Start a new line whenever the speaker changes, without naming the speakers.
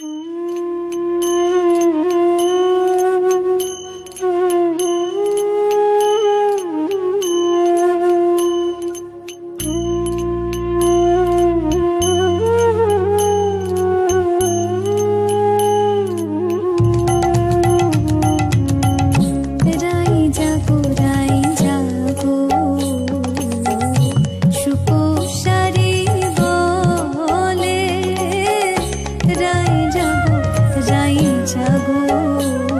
Mm-hmm. Rai